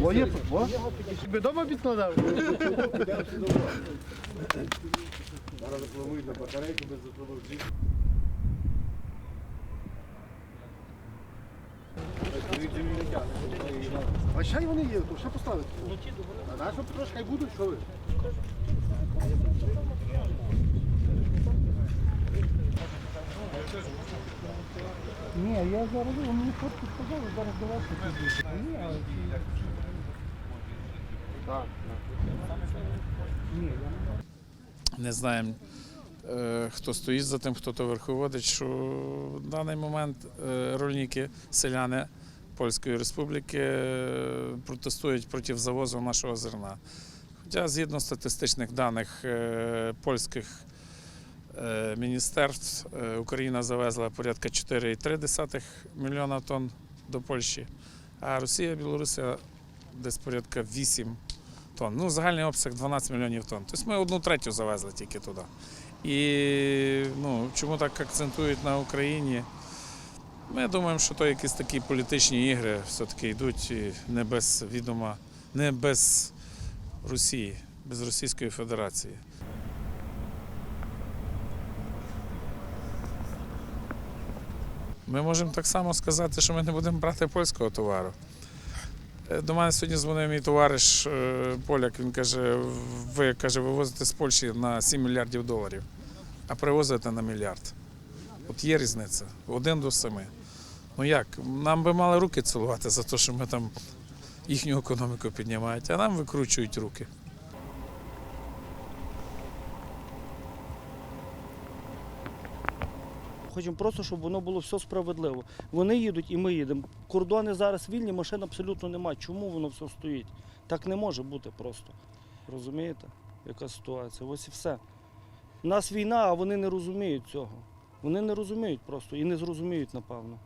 Моє о? Би дома підкладав. А ще й вони є, то ще поставити. А нащо трошки хай будуть, що ви? Ні, я зараз ви мені фотку сказали, зараз до вас. Ні. Так, Ні, я не знаємо, е, хто стоїть за тим, хто то верховодить, що в даний момент е, рольники, селяни Польської Республіки е, протестують проти завозу нашого зерна. Хоча згідно статистичних даних польських міністерств, е, Україна завезла порядка 4,3 мільйона тонн до Польщі, а Росія, Білорусія десь порядка 8 тонн. Ну, загальний обсяг 12 мільйонів тонн. Тобто ми одну третю завезли тільки туди. І ну, чому так акцентують на Україні? Ми думаємо, що то якісь такі політичні ігри все-таки йдуть не без відома, не без Росії, без Російської Федерації. Ми можемо так само сказати, що ми не будемо брати польського товару. Е, До мене сьогодні дзвонив мій товариш е, поляк. Він каже: ви каже, вивозите з Польщі на 7 мільярдів доларів, а привозите на мільярд. От є різниця один до семи. Ну як? Нам би мали руки цілувати за те, що ми там їхню економіку піднімають, а нам викручують руки. Хочемо просто, щоб воно було все справедливо. Вони їдуть і ми їдемо. Кордони зараз вільні, машин абсолютно немає. Чому воно все стоїть? Так не може бути просто. Розумієте, яка ситуація? Ось і все. У нас війна, а вони не розуміють цього. Вони не розуміють просто і не зрозуміють, напевно.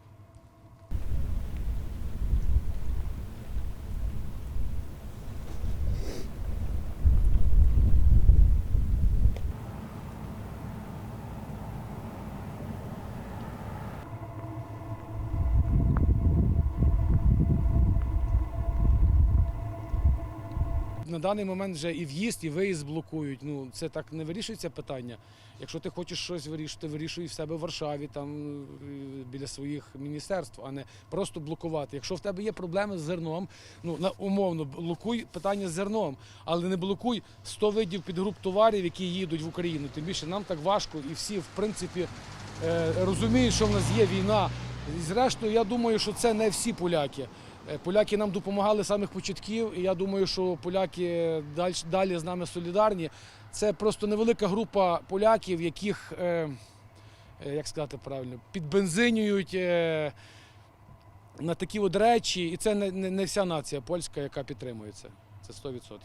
На даний момент вже і в'їзд, і виїзд блокують. Ну це так не вирішується питання. Якщо ти хочеш щось вирішити, вирішуй в себе в Варшаві, там е, біля своїх міністерств, а не просто блокувати. Якщо в тебе є проблеми з зерном, ну умовно блокуй питання з зерном, але не блокуй 100 видів підгруп товарів, які їдуть в Україну. Тим більше нам так важко, і всі, в принципі, е, розуміють, що в нас є війна. І зрештою, я думаю, що це не всі поляки. Е, Поляки нам допомагали з самих початків, і я думаю, що поляки далі, з нами солідарні. Це просто невелика група поляків, яких, е, е, як сказати правильно, підбензинюють на такі от речі. І це не, вся нація польська, яка підтримує це. Це 100%.